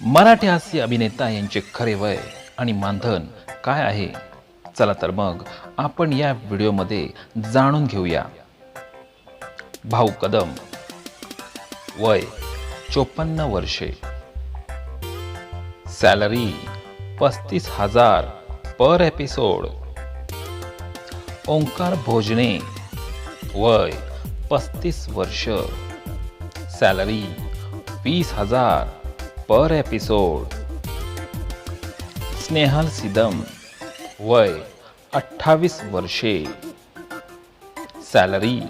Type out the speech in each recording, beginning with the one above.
मराठी हास्य अभिनेता यांचे खरे वय आणि मानधन काय आहे? चला तर मग आपण या व्हिडिओमध्ये जाणून घेऊया. भाऊ कदम वय चोपन्न वर्षे. सॅलरी पस्तीस हजार पर एपिसोड. ओंकार भोजने वय पस्तीस वर्ष. सॅलरी वीस हजार पर एपिसोड स्नेहल सिदम वय अठ्ठावीस वर्षे. सॅलरी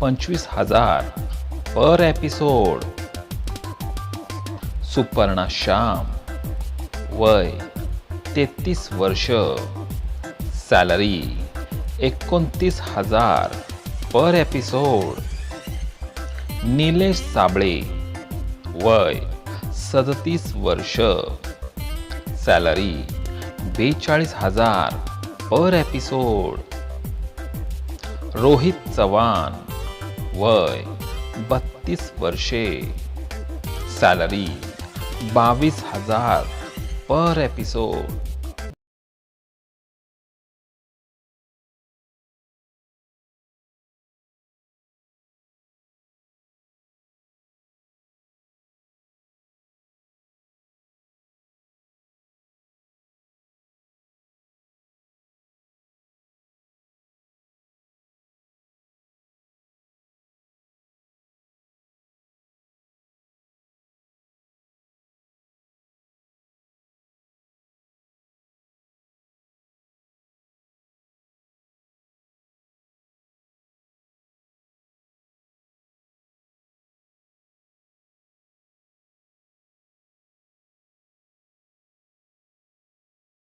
पंचवीस हजार पर एपिसोड सुपर्णा श्याम वय तेहतीस वर्ष. सॅलरी एकोणतीस हजार पर एपिसोड निलेश साबळे वय सदतीस वर्ष. सॅलरी बेचाळीस हजार पर एपिसोड. रोहित चव्हाण वय बत्तीस वर्षे. सॅलरी बावीस हजार पर एपिसोड.